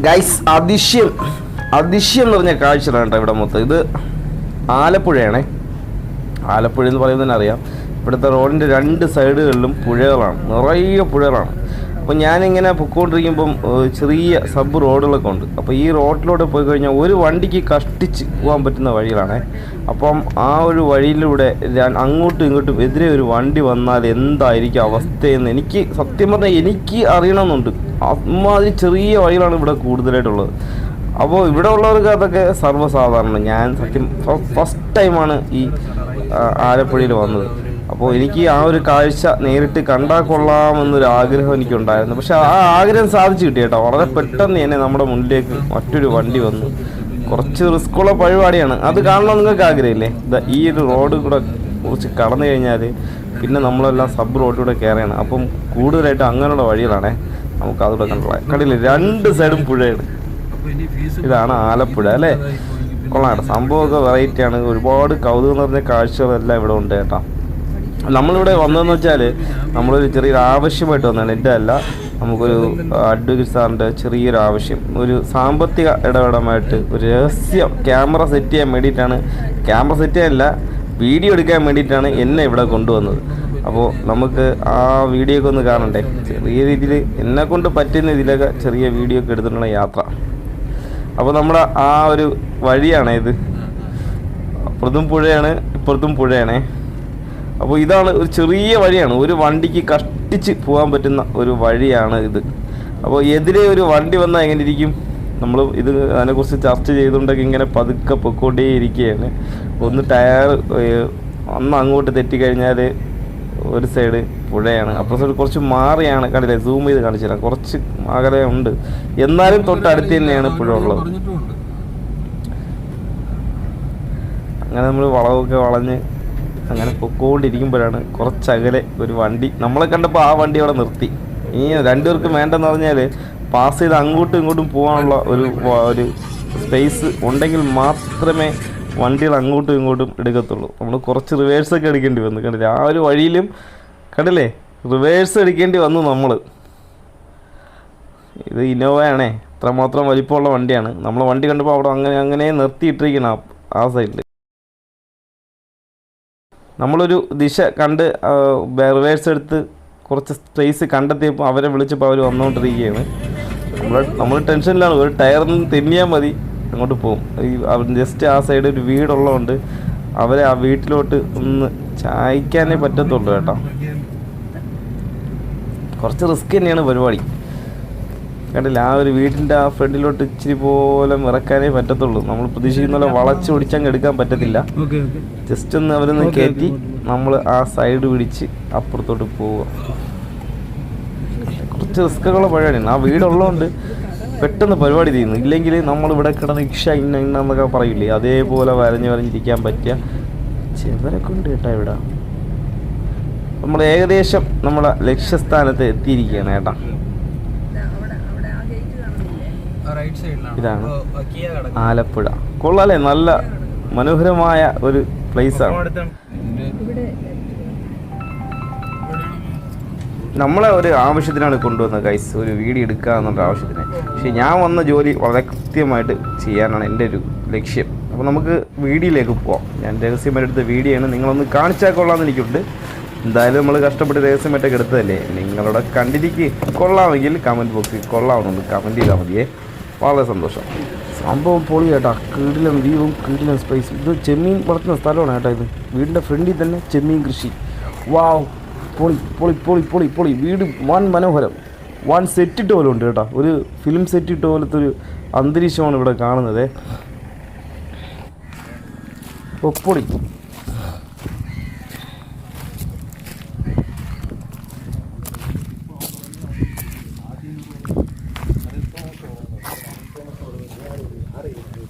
Guys അതിശയം. അതിശയം പറഞ്ഞ കാഴ്ചയാണ് കേട്ടോ ഇവിടെ മൊത്തം. ഇത് ആലപ്പുഴയാണേ. ആലപ്പുഴ എന്ന് പറയുന്നതിനറിയാം ഇവിടുത്തെ റോഡിന്റെ രണ്ട് സൈഡുകളിലും പുഴകളാണ്. നിറയെ പുഴകളാണ്. അപ്പോൾ ഞാനിങ്ങനെ പൊയ്ക്കൊണ്ടിരിക്കുമ്പം ഏഹ്, ചെറിയ സബ് റോഡുകളൊക്കെ ഉണ്ട്. അപ്പോൾ ഈ റോഡിലൂടെ പോയി കഴിഞ്ഞാൽ ഒരു വണ്ടിക്ക് കഷ്ടിച്ച് പോകാൻ പറ്റുന്ന വഴികളാണ്. അപ്പം ആ ഒരു വഴിയിലൂടെ അങ്ങോട്ടും ഇങ്ങോട്ടും എതിരെ ഒരു വണ്ടി വന്നാൽ എന്തായിരിക്കും അവസ്ഥയെന്ന് എനിക്ക് സത്യം പറഞ്ഞാൽ എനിക്ക് അറിയണമെന്നുണ്ട്. അമ്മാതിരി ചെറിയ വഴികളാണ് ഇവിടെ കൂടുതലായിട്ടുള്ളത്. അപ്പോൾ ഇവിടെ ഉള്ളവർക്ക് അതൊക്കെ സർവസാധാരണ ഞാൻ സത്യം ഫസ്റ്റ് ടൈമാണ് ഈ ആലപ്പുഴയിൽ വന്നത്. അപ്പോൾ എനിക്ക് ആ ഒരു കാഴ്ച നേരിട്ട് കണ്ടാൽ കൊള്ളാമെന്നൊരു ആഗ്രഹം എനിക്കുണ്ടായിരുന്നു. പക്ഷെ ആ ആഗ്രഹം സാധിച്ചു കിട്ടി കേട്ടോ. വളരെ പെട്ടെന്ന് തന്നെ നമ്മുടെ മുന്നിലേക്ക് മറ്റൊരു വണ്ടി വന്നു. കുറച്ച് റിസ്ക്കുള്ള പരിപാടിയാണ്. അത് കാണണം നിങ്ങൾക്ക് ആഗ്രഹമില്ലേ? ഈ ഒരു റോഡ് കൂടെ കുറച്ച് കടന്നു കഴിഞ്ഞാൽ പിന്നെ നമ്മളെല്ലാം സബ് റോഡിലൂടെ കയറിയാണ്. അപ്പം കൂടുതലായിട്ട് അങ്ങനെയുള്ള വഴികളാണേ നമുക്ക് അതുകൂടെ കണ്ടുള്ള. കണ്ടില്ലേ? രണ്ട് സൈഡും പുഴയാണ്. ഇതാണ് ആലപ്പുഴ അല്ലേ? കൊള്ളാം സംഭവമൊക്കെ വെറൈറ്റിയാണ് ഒരുപാട് കൗതുകം നിറഞ്ഞ കാഴ്ചകളെല്ലാം ഇവിടെ ഉണ്ട് കേട്ടോ. നമ്മളിവിടെ വന്നതെന്ന് വെച്ചാൽ നമ്മളൊരു ചെറിയൊരു ആവശ്യമായിട്ട് വന്നതാണ്. എന്റെ അല്ല നമുക്കൊരു അഡ്വക്കേറ്റ് സാറിന്റെ ചെറിയൊരു ആവശ്യം. ഒരു സാമ്പത്തിക ഇടപെടമായിട്ട് ഒരു രഹസ്യം ക്യാമറ സെറ്റ് ചെയ്യാൻ വേണ്ടിയിട്ടാണ്. ക്യാമറ സെറ്റ് ചെയ്യാനല്ല വീഡിയോ എടുക്കാൻ വേണ്ടിയിട്ടാണ് എന്നെ ഇവിടെ കൊണ്ടുവന്നത്. അപ്പോൾ നമുക്ക് ആ വീഡിയോ ഒക്കെ ഒന്ന് കാണണ്ടേ? ചെറിയ രീതിയിൽ എന്നെ കൊണ്ട് പറ്റുന്ന ഇതിലൊക്കെ ചെറിയ വീഡിയോ ഒക്കെ എടുത്തിട്ടുള്ള യാത്ര. അപ്പോൾ നമ്മുടെ ആ ഒരു വഴിയാണ് ഇത് അപ്പുറത്തും പുഴയാണ് ഇപ്പുറത്തും പുഴയാണേ. അപ്പോൾ ഇതാണ് ഒരു ചെറിയ വഴിയാണ്. ഒരു വണ്ടിക്ക് കഷ്ടിച്ച് പോകാൻ പറ്റുന്ന ഒരു വഴിയാണ് ഇത്. അപ്പോൾ എതിരെ ഒരു വണ്ടി വന്നാൽ എങ്ങനെ ഇരിക്കും? നമ്മൾ ഇത് അതിനെക്കുറിച്ച് ചർച്ച ചെയ്തുകൊണ്ടൊക്കെ ഇങ്ങനെ പതുക്കെ പൊക്കോണ്ടേ ഇരിക്കുകയാണ്. ഒന്ന് ടയർ ഒന്ന് അങ്ങോട്ട് തെറ്റിക്കഴിഞ്ഞാൽ ഒരു സൈഡ് പുഴയാണ്. അപ്പുറത്തെ സൈഡ് കുറച്ച് മാറിയാണ്. കണ്ടില്ലേ? സൂം ചെയ്ത് കാണിച്ചു തരാം. കുറച്ച് അകലെ ഉണ്ട്. എന്നാലും തൊട്ടടുത്ത് തന്നെയാണ് പുഴ ഉള്ളത്. അങ്ങനെ നമ്മൾ വളവൊക്കെ വളഞ്ഞ് അങ്ങനെ പൊക്കോണ്ടിരിക്കുമ്പോഴാണ് കുറച്ചകലെ ഒരു വണ്ടി നമ്മളെ കണ്ടപ്പോൾ ആ വണ്ടി അവിടെ നിർത്തി. ഇനി രണ്ടുപേർക്കും വേണ്ടെന്ന് പറഞ്ഞാൽ പാസ് ചെയ്ത് അങ്ങോട്ടും ഇങ്ങോട്ടും പോകാനുള്ള ഒരു ഒരു സ്പേസ് ഉണ്ടെങ്കിൽ മാത്രമേ വണ്ടികൾ അങ്ങോട്ടും ഇങ്ങോട്ടും എടുക്കത്തുള്ളൂ. നമ്മൾ കുറച്ച് റിവേഴ്സൊക്കെ എടുക്കേണ്ടി വന്നു. കണ്ടില്ലേ? ആ ഒരു വഴിയിലും കണ്ടില്ലേ? റിവേഴ്സ് എടുക്കേണ്ടി വന്നു നമ്മൾ ഇത് ഇന്നോവയാണേ അത്രമാത്രം വലിപ്പമുള്ള വണ്ടിയാണ്. നമ്മൾ വണ്ടി കണ്ടപ്പോൾ അവിടെ അങ്ങനെ അങ്ങനെ നിർത്തിയിട്ടിരിക്കണം ആ- സൈഡിൽ നമ്മളൊരു ദിശ കണ്ട് റിവേഴ്സ് എടുത്ത് കുറച്ച് സ്പേസ് കണ്ടെത്തിയപ്പോൾ അവരെ വിളിച്ചപ്പോൾ അവർ വന്നുകൊണ്ടിരിക്കുകയാണ്. നമ്മൾ നമ്മൾ ടെൻഷനിലാണ്. ഒരു ടയറിന് തെന്നിയാൽ മതി അങ്ങോട്ട് പോകും. ഈ ജസ്റ്റ് ആ സൈഡ് ഒരു വീടുള്ളതുകൊണ്ട് അവരെ ആ വീട്ടിലോട്ട് ഒന്ന് ചായക്കാനേ പറ്റത്തുള്ളൂ കേട്ടോ. കുറച്ച് റിസ്ക് തന്നെയാണ് പരിപാടി. കണ്ടില്ല? ആ ഒരു വീടിന്റെ ആ ഫ്രണ്ടിലോട്ട് ഇച്ചിരി പോലെ ഇറക്കാനേ പറ്റത്തുള്ളൂ. നമ്മൾ പ്രതീക്ഷിക്കുന്ന പോലെ വളച്ച് പിടിച്ചങ്ങ് എടുക്കാൻ പറ്റത്തില്ല. ജസ്റ്റ് ഒന്ന് അവരൊന്ന് കയറ്റി നമ്മൾ ആ സൈഡ് പിടിച്ച് അപ്പുറത്തോട്ട് പോവുക. കുറച്ച് റിസ്ക്കുള്ള പരിപാടിയാണ് ആ വീടുള്ളതുകൊണ്ട് പെട്ടെന്ന് പരിപാടി ചെയ്യുന്നു ഇല്ലെങ്കിൽ നമ്മൾ ഇവിടെ കിടന്ന് ഇക്ഷ ഇന്ന ഇന്ന എന്നൊക്കെ പറയില്ലേ? അതേപോലെ വരഞ്ഞ് വരഞ്ഞിരിക്കാൻ പറ്റിയ ചെവരെ കൊണ്ട് കേട്ടാ ഇവിടെ. നമ്മൾ ഏകദേശം നമ്മളെ ലക്ഷ്യസ്ഥാനത്ത് എത്തിയിരിക്കുകയാണ് കേട്ടോ റൈറ്റ് സൈഡിലാണ് ഇതാണ്. ആലപ്പുഴ. കൊള്ളാലേ നല്ല മനോഹരമായ ഒരു പ്ലേസ് ആണ്. നമ്മളെ ഒരു ആവശ്യത്തിനാണ് കൊണ്ടുവന്നത് കൈസ് ഒരു വീഡിയോ എടുക്കുക എന്നുള്ള ആവശ്യത്തിന്. പക്ഷെ ഞാൻ വന്ന ജോലി വളരെ കൃത്യമായിട്ട് ചെയ്യാനാണ് എന്റെ ഒരു ലക്ഷ്യം. അപ്പോൾ നമുക്ക് വീഡിയോയിലേക്ക് പോവാം. ഞാൻ രഹസ്യമായിട്ട് എടുത്ത വീഡിയോ ആണ് നിങ്ങളൊന്ന് കാണിച്ചാൽ കൊള്ളാമെന്ന് എനിക്കുണ്ട്. എന്തായാലും നമ്മൾ കഷ്ടപ്പെട്ട് രഹസ്യമായിട്ടൊക്കെ എടുത്തതല്ലേ? നിങ്ങളുടെ കണ്ടിരിക്കുക കൊള്ളാമെങ്കിൽ കമന്റ് ബോക്സിൽ കൊള്ളാമെന്നൊന്ന് കമന്റ് ചെയ്താൽ മതിയേ. വളരെ സന്തോഷം. സംഭവം പൊളി കേട്ടോ കീടിലും വ്യൂവും കീടിലും സ്പൈസ് ഇത് ചെമ്മീൻ വളർത്തുന്ന സ്ഥലമാണ് കേട്ടോ ഇത്. വീടിന്റെ ഫ്രണ്ടിൽ തന്നെ ചെമ്മീൻ കൃഷി. വാവ്. പൊളി പൊളി പൊളി പൊളി പൊളി. വീട് വൻ മനോഹരം. വൺ ഇട്ട പോലെ ഉണ്ട് കേട്ടോ ഒരു ഫിലിം സെറ്റ് ഇട്ട പോലത്തെ ഒരു അന്തരീക്ഷമാണ് ഇവിടെ കാണുന്നത്.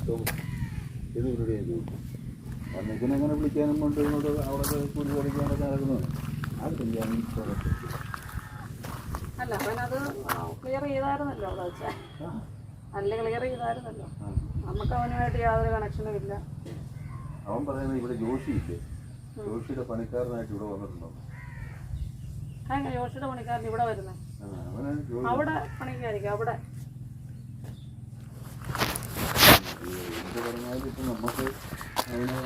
ഓ, പൊളി അങ്ങനെ വിളിക്കാനും കൊണ്ട് ഇങ്ങോട്ട് അവിടെ കൂലി പഠിക്കാനൊക്കെ നടക്കുന്നു അത് ചെയ്യാൻ അല്ല അവനത് ക്ലിയർ ചെയ്തായിരുന്നല്ലോ അവിടെ വെച്ചാൽ നല്ല ക്ലിയർ ചെയ്തായിരുന്നല്ലോ. നമുക്ക് അവനുമായിട്ട് യാതൊരു കണക്ഷനും ഇല്ല. അവൻ പറയുന്നത് ഇവിടെ ജോഷിയില്ലേ ജോഷിയുടെ പണിക്കാരനായിട്ട് ഇവിടെ വന്നിട്ടുണ്ടോ? ജോഷിയുടെ പണിക്കാരൻ ഇവിടെ വരുന്നത് ആ, അവിടെ പണിക്കായിരിക്കും അവിടെ. അതിലിപ്പോൾ നമുക്ക് അതിന്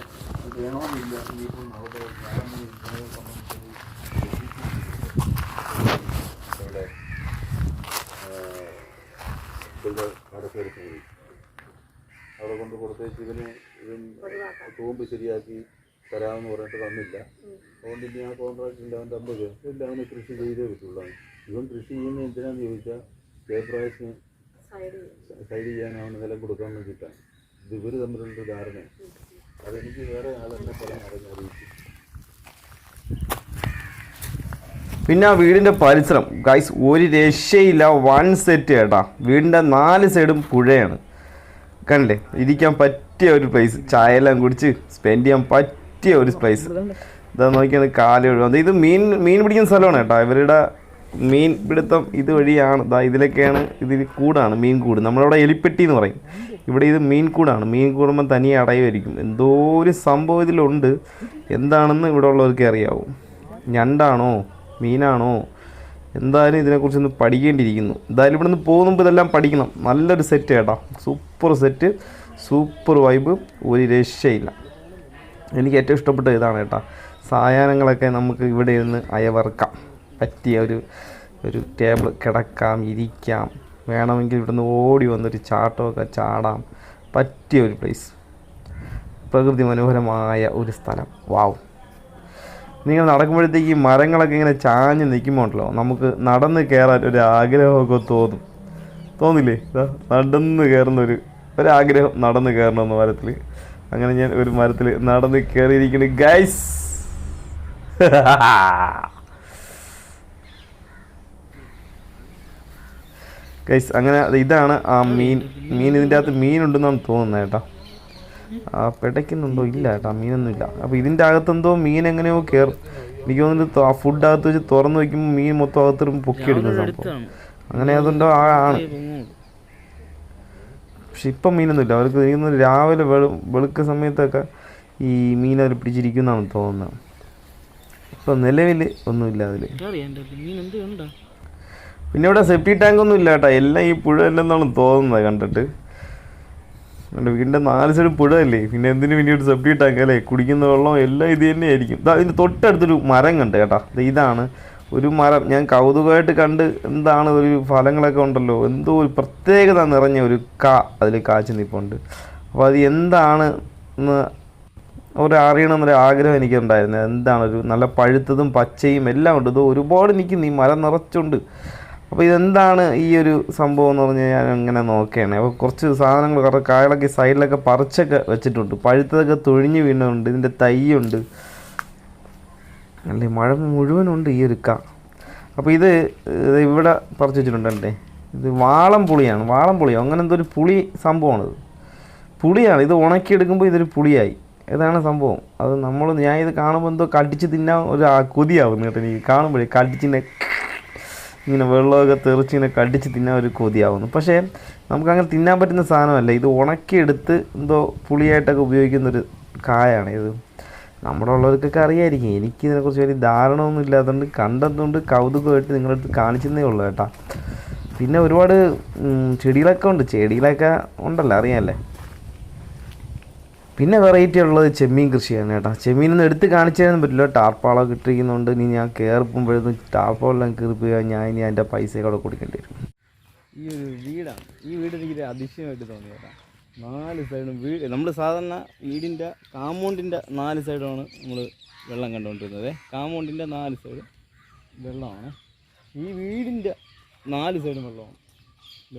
വേണമെന്നില്ല. ഇനിയിപ്പം അവിടെ ഇവിടെ ഇവിടെ കടക്കേറി പോയി അവിടെ കൊണ്ട് കൊടുത്തേച്ച് ഇവന് ഇവൻ തൂമ്പ് ശരിയാക്കി തരാമെന്ന് പറഞ്ഞിട്ട് തന്നില്ല. അതുകൊണ്ട് ഇനി ആ കോൺട്രാക്റ്റിന്റെ അവന്റെ അമ്പത് ഇല്ല അവന് കൃഷി ചെയ്തേ പറ്റുള്ളൂ. ഇവൻ കൃഷി ചെയ്യുന്ന എന്തിനാന്ന് ചോദിച്ചാൽ ജയപ്രകാശിന് സൈഡ് സൈഡ് ചെയ്യാൻ. അവന് നിലം കൊടുക്കാൻ വേണ്ടിയിട്ടാണ്. ഇത് ഇവർ തമ്മിലുള്ള ധാരണ അതെനിക്ക് വേറെ ആളെന്നെ പറയാൻ അറിയിച്ചു. പിന്നെ ആ വീടിന്റെ പരിസരം. ഗൈസ് ഒരു രക്ഷയില്ല വൺ സെറ്റ് കേട്ടാ വീടിന്റെ നാല് സൈഡും പുഴയാണ്. കണ്ടില്ലേ? ഇരിക്കാൻ പറ്റിയ ഒരു പ്ലേസ് ചായയെല്ലാം കുടിച്ച് സ്പെൻഡ് ചെയ്യാൻ പറ്റിയ ഒരു പ്ലേസ് ഇതാ നോക്കിയത് കാൽ ഇത് മീൻ മീൻ പിടിക്കുന്ന സ്ഥലമാണ് കേട്ടോ ഇവരുടെ മീൻ പിടുത്തം ഇത് വഴിയാണ് ഇതാ ഇതിലൊക്കെയാണ് ഇതിൽ കൂടാണ് മീൻ കൂട്. നമ്മളവിടെ എലിപ്പെട്ടി എന്ന് പറയും. ഇവിടെ ഇത് മീൻ കൂടാണ്. മീൻ കൂടുമ്പോൾ തനിയെ അടയുമായിരിക്കും എന്തോ ഒരു സംഭവം ഇതിലുണ്ട്. എന്താണെന്ന് ഇവിടെ ഉള്ളവർക്ക് അറിയാവൂ. ഞണ്ടാണോ? മീനാണോ? എന്തായാലും ഇതിനെക്കുറിച്ചൊന്ന് പഠിക്കേണ്ടിയിരിക്കുന്നു. എന്തായാലും ഇവിടെ നിന്ന് പോകുന്ന മുമ്പ് ഇതെല്ലാം പഠിക്കണം. നല്ലൊരു സെറ്റ് കേട്ടോ. സൂപ്പർ സെറ്റ് സൂപ്പർ വൈബ് ഒരു രക്ഷയില്ല. എനിക്ക് ഏറ്റവും ഇഷ്ടപ്പെട്ട ഇതാണ് കേട്ടോ. സായാഹ്നങ്ങളൊക്കെ നമുക്ക് ഇവിടെ ഇരുന്ന് അയവർക്കാം പറ്റിയ ഒരു ഒരു ടേബിൾ കിടക്കാം ഇരിക്കാം. വേണമെങ്കിൽ ഇവിടുന്ന് ഓടി വന്നൊരു ചാട്ടമൊക്കെ ചാടാം. പറ്റിയ ഒരു പ്ലേസ് പ്രകൃതി മനോഹരമായ ഒരു സ്ഥലം. വാവ് നിങ്ങൾ നടക്കുമ്പോഴത്തേക്ക് ഈ മരങ്ങളൊക്കെ ഇങ്ങനെ ചാഞ്ഞ് നിൽക്കുമ്പോണ്ടല്ലോ നമുക്ക് നടന്ന് കയറാൻ ഒരു ആഗ്രഹമൊക്കെ തോന്നും. തോന്നില്ലേ? നടന്ന് കയറുന്ന ഒരു ഒരാഗ്രഹം നടന്ന് കയറണമെന്ന് മരത്തിൽ അങ്ങനെ ഞാൻ ഒരു മരത്തിൽ നടന്ന് കയറിയിരിക്കുന്നു. ഗൈസ് ഗൈസ് അങ്ങനെ ഇതാണ് ആ മീൻ. മീൻ ഇതിന്റെ അകത്ത് മീനുണ്ടെന്നാണ് തോന്നുന്നത് കേട്ടോ. ആ പിടയ്ക്കുന്നുണ്ടോ? ഇല്ല കേട്ടോ മീനൊന്നും ഇല്ല അപ്പോൾ ഇതിന്റെ അകത്തെന്തോ മീൻ എങ്ങനെയോ കയറും എനിക്ക് തോന്നുന്നത് ആ ഫുഡ് അകത്ത് വെച്ച് തുറന്ന് വയ്ക്കുമ്പോൾ മീൻ മൊത്തം അകത്തിടും പൊക്കിയെടുക്കുന്ന സംഭവം. അങ്ങനെ അതുണ്ടോ? ആ ആണ്. പക്ഷെ ഇപ്പം മീനൊന്നും ഇല്ല അവർക്ക് ഇന്ന് രാവിലെ വെളു വെളുക്ക സമയത്തൊക്കെ ഈ മീൻ അവർ പിടിച്ചിരിക്കുന്നതാണ് തോന്നുന്നത്. ഇപ്പം നിലവിൽ ഒന്നുമില്ല അതിൽ പിന്നെ ഇവിടെ സെപ്റ്റി ടാങ്ക് ഒന്നും ഇല്ല കേട്ടോ. എല്ലാം ഈ പുഴ അല്ലെന്നാണ് തോന്നുന്നത് കണ്ടിട്ട്. വീടിന്റെ നാല് സൈഡ് പുഴ അല്ലേ പിന്നെ എന്തിനു ഒരു സെപ്റ്റി ടാങ്ക് അല്ലേ? കുടിക്കുന്ന വെള്ളം എല്ലാം ഇത് തന്നെയായിരിക്കും ദാ ഇതിന്റെ തൊട്ടടുത്തൊരു മരം കണ്ട് കേട്ടോ. ഇതാണ്. ഒരു മരം. ഞാൻ കൗതുകമായിട്ട് കണ്ട് എന്താണ് ഒരു ഫലങ്ങളൊക്കെ ഉണ്ടല്ലോ. എന്തോ ഒരു പ്രത്യേകത നിറഞ്ഞ ഒരു കാ അതിൽ കാച്ചു നിൽപ്പുണ്ട് അപ്പോൾ അത് എന്താണ് എന്ന് ഒരു അറിയണമെന്നൊരു ആഗ്രഹം എനിക്കുണ്ടായിരുന്നു. എന്താണ് ഒരു നല്ല പഴുത്തതും പച്ചയും എല്ലാം ഉണ്ട്. ഇത് ഒരുപാട് നിൽക്കുന്നു ഈ മരം നിറച്ചുണ്ട്. അപ്പോൾ ഇതെന്താണ് ഈ ഒരു സംഭവം എന്ന് പറഞ്ഞാൽ ഞാൻ അങ്ങനെ നോക്കുകയാണ്. അപ്പോൾ കുറച്ച് സാധനങ്ങൾ കുറേ കായലൊക്കെ സൈഡിലൊക്കെ പറിച്ചൊക്കെ വെച്ചിട്ടുണ്ട്. പഴുത്തതൊക്കെ തൊഴിഞ്ഞ് വീണുണ്ട്. ഇതിന്റെ തൈയുണ്ട്. അല്ലേ? മഴ മുഴുവനുണ്ട് ഈ ഒരു ക. അപ്പോൾ ഇത് ഇവിടെ പറിച്ച് വെച്ചിട്ടുണ്ട് അല്ലേ? ഇത് വാളം പുളിയാണ്. വാളം പുളിയോ അങ്ങനെ എന്തോ ഒരു പുളി സംഭവമാണിത് പുളിയാണ്. ഇത് ഉണക്കിയെടുക്കുമ്പോൾ ഇതൊരു പുളിയായി. ഇതാണ് സംഭവം. അത് നമ്മൾ ഞാൻ ഇത് കാണുമ്പോൾ എന്തോ കടിച്ച് തിന്നാൻ ഒരു കൊതിയാവുന്നു കൊതിയാവും കേട്ടോ എനിക്ക് കാണുമ്പോഴേ. കടിച്ചിങ്ങനെ ഇങ്ങനെ വെള്ളമൊക്കെ തെറിച്ച് ഇങ്ങനെ കടിച്ച് തിന്നാൻ ഒരു കൊതിയാവുന്നു. പക്ഷേ നമുക്കങ്ങനെ തിന്നാൻ പറ്റുന്ന സാധനമല്ല. ഇത് ഉണക്കിയെടുത്ത് എന്തോ പുളിയായിട്ടൊക്കെ ഉപയോഗിക്കുന്നൊരു കായാണ് ഇത്. നമ്മുടെ ഉള്ളവർക്കൊക്കെ അറിയായിരിക്കും. എനിക്ക് ഇതിനെക്കുറിച്ച് വലിയ ധാരണയൊന്നും ഇല്ലാത്തതുകൊണ്ട് കണ്ടതുകൊണ്ട് കൗതുകമായിട്ട് നിങ്ങളുടെ അടുത്ത് കാണിച്ചതേ ഉള്ളൂ കേട്ടോ. പിന്നെ ഒരുപാട് ചെടികളൊക്കെ ഉണ്ട്. ചെടികളൊക്കെ ഉണ്ടല്ലോ അറിയാമല്ലേ പിന്നെ വെറൈറ്റി ഉള്ളത് ചെമ്മീൻ കൃഷിയാണ് കേട്ടോ. ചെമ്മീനൊന്നും എടുത്ത് കാണിച്ചു തരാൻ പറ്റില്ല. ടാർപ്പാളൊക്കെ ഇട്ടിരിക്കുന്നുണ്ട് ഇനി ഞാൻ കയറിപ്പോഴുമ്പോഴൊന്നും ടാർപ്പാളെല്ലാം കയറിപ്പോയാൽ ഞാൻ ഇനി അതിന്റെ പൈസ കൂടെ കൊടുക്കേണ്ടി വരും. ഈ ഒരു വീടാണ് ഈ വീട് എനിക്ക് അതിശയമായിട്ട് തോന്നി കേട്ടോ. നാല് സൈഡും വീട് നമ്മൾ സാധാരണ വീടിന്റെ കാമ്പൗണ്ടിന്റെ നാല് സൈഡുമാണ് നമ്മൾ വെള്ളം കണ്ടുകൊണ്ടിരുന്നത്. കാമ്പൗണ്ടിന്റെ നാല് സൈഡ് വെള്ളമാണ്. ഈ വീടിന്റെ നാല് സൈഡും വെള്ളമാണ്.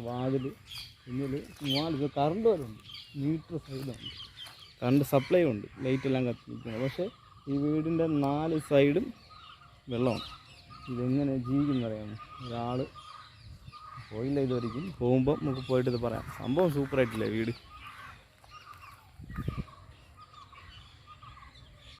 വാതിൽ പിന്നിൽ നാല് കറണ്ട് വരെ ഉണ്ട് മീറ്റർ സൈഡുണ്ട് കറണ്ട് സപ്ലൈ ഉണ്ട്. ലൈറ്റ് എല്ലാം കത്തിക്കുന്നത് പക്ഷേ ഈ വീടിന്റെ നാല് സൈഡും വെള്ളമാണ്. ഇതെങ്ങനെ ജീവിക്കുന്നറിയാമോ? ഒരാൾ പോയില്ല ഇതുവരെയും പോകുമ്പോൾ നമുക്ക് പോയിട്ട് ഇത് പറയാം. സംഭവം സൂപ്പറായിട്ടില്ലേ വീട്?